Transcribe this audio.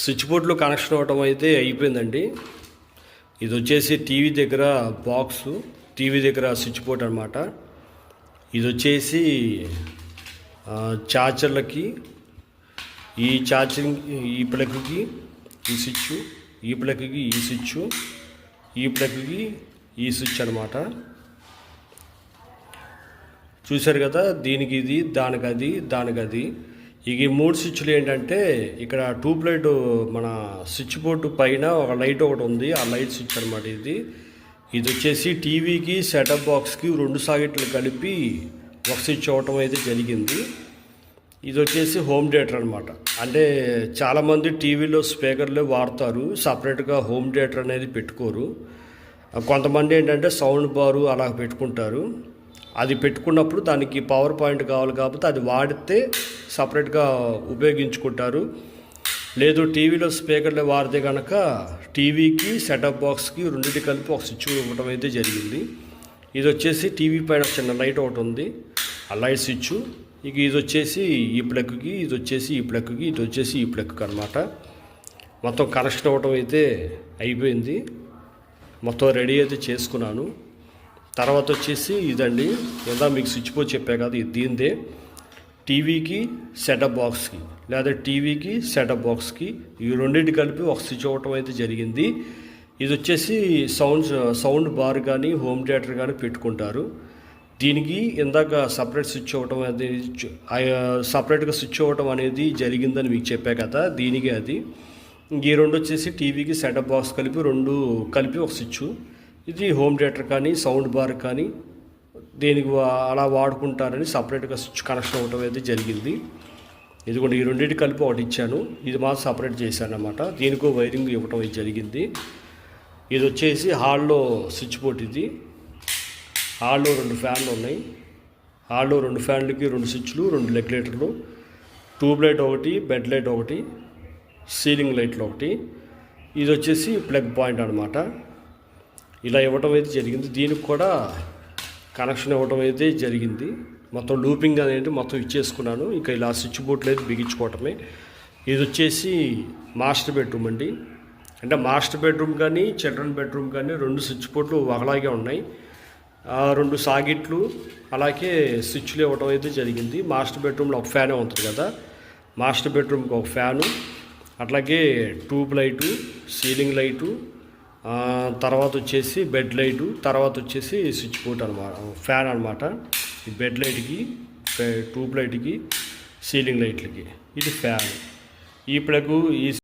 Switch బోర్డులో connection అవ్వటం అయితే అయిపోయిందండి. ఇది వచ్చేసి టీవీ దగ్గర బాక్స్ టీవీ దగ్గర స్విచ్ బోర్డ్ అనమాట ఇది వచ్చేసి ఛార్జర్లకి ఈ ఛార్జింగ్ ఈ ప్లగ్కి ఈ స్విచ్ ఈ ప్లగ్కి ఈ స్విచ్ ఈ ప్లగ్కి ఈ స్విచ్ అనమాట చూశారు కదా దీనికి ఇది దానికి అది దానికి అది. ఈ మూడు స్విచ్లు ఏంటంటే ఇక్కడ ట్యూబ్ లైట్ మన స్విచ్ బోర్డు పైన ఒక లైట్ ఒకటి ఉంది ఆ లైట్ స్విచ్ అనమాట ఇది. ఇది వచ్చేసి టీవీకి సెటప్ బాక్స్కి రెండు సాకెట్లు కలిపి ఒక స్విచ్ అవ్వటం అయితే జరిగింది. ఇది వచ్చేసి హోమ్ థియేటర్ అనమాట అంటే చాలామంది టీవీలో స్పీకర్లు వాడతారు సపరేట్గా హోమ్ థియేటర్ అనేది పెట్టుకోరు. కొంతమంది ఏంటంటే సౌండ్ బారు అలా పెట్టుకుంటారు. అది పెట్టుకున్నప్పుడు దానికి పవర్ పాయింట్ కావాలి కాబట్టి అది వాడితే సపరేట్గా ఉపయోగించుకుంటారు. లేదు టీవీలో స్పీకర్లు వాడితే కనుక టీవీకి సెటప్ బాక్స్కి రెండింటి కలిపి ఒక స్విచ్ ఇవ్వడం అయితే జరిగింది. ఇది వచ్చేసి టీవీ పైన చిన్న లైట్ ఒకటి ఉంది. ఆ లైట్ స్విచ్ ఇక ఇది వచ్చేసి ఈ ప్లగ్కి ఇది వచ్చేసి ఈ ప్లగ్కి ఇది వచ్చేసి ఈ ప్లగ్కి అనమాట మొత్తం కనెక్షన్ అవ్వటం అయితే అయిపోయింది. మొత్తం రెడీ అయితే చేసుకున్నాను. తర్వాత వచ్చేసి ఇదండి. ఇందా మీకు స్విచ్ బోర్డ్ చెప్పా కదా ఇది దీందే టీవీకి సెటప్ బాక్స్కి లేదా టీవీకి సెటప్ బాక్స్కి ఈ రెండింటి కలిపి ఒక స్విచ్ అవ్వటం అయితే జరిగింది. ఇది వచ్చేసి సౌండ్ సౌండ్ బార్ కానీ హోమ్ థియేటర్ కానీ పెట్టుకుంటారు. దీనికి ఇందాక సపరేట్ స్విచ్ అవ్వటం అనేది సపరేట్గా స్విచ్ అవ్వటం అనేది జరిగిందని మీకు చెప్పా కదా దీనికి అది. ఈ రెండు వచ్చేసి టీవీకి సెటప్ బాక్స్ కలిపి రెండు కలిపి ఒక స్విచ్. ఇది హోమ్ థియేటర్ కానీ సౌండ్ బార్ కానీ దేనికి వా- అలా వాడుకుంటారని సపరేట్గా స్విచ్ కనెక్షన్ అవ్వటం అయితే జరిగింది. ఇదిగోండి ఈ రెండింటి కలిపి ఒకటి ఇచ్చాను. ఇది మాత్రం సపరేట్ చేశాను అనమాట దీనికో వైరింగ్ ఇవ్వటం అయితే జరిగింది. ఇది వచ్చేసి హాల్లో స్విచ్ బోర్డ్ ఇది. హాల్లో రెండు ఫ్యాన్లు ఉన్నాయి. హాల్లో రెండు ఫ్యాన్లకి రెండు స్విచ్లు రెండు రెగ్యులేటర్లు ట్యూబ్ లైట్ ఒకటి బెడ్ లైట్ ఒకటి సీలింగ్ లైట్లు ఒకటి. ఇది వచ్చేసి ప్లగ్ పాయింట్ అనమాట ఇలా ఇవ్వటం అయితే జరిగింది. దీనికి కూడా కనెక్షన్ ఇవ్వటం అయితే జరిగింది. మొత్తం లూపింగ్ అనేది మొత్తం ఇచ్చేసుకున్నాను. ఇంకా ఇలా స్విచ్ బోర్డులు అయితే బిగించుకోవటమే. ఇది వచ్చేసి మాస్టర్ బెడ్రూమ్ అండి. అంటే మాస్టర్ బెడ్రూమ్ కానీ చిల్డ్రన్ బెడ్రూమ్ కానీ రెండు స్విచ్ బోర్డులు ఒకలాగే ఉన్నాయి. రెండు సాగిట్లు అలాగే స్విచ్లు ఇవ్వడం అయితే జరిగింది. మాస్టర్ బెడ్రూమ్లో ఒక ఫ్యానే ఉంటుంది కదా? మాస్టర్ బెడ్రూమ్కి ఒక ఫ్యాను అట్లాగే ట్యూబ్ లైటు సీలింగ్ లైటు తర్వాత వచ్చేసి బెడ్ లైటు తర్వాత వచ్చేసి స్విచ్ బోర్డ్ అనమాట ఫ్యాన్ అనమాట. ఈ బెడ్ లైట్కి ట్యూబ్ లైట్కి సీలింగ్ లైట్లకి. ఇది ఫ్యాన్. ఈ ప్లగ్ ఈ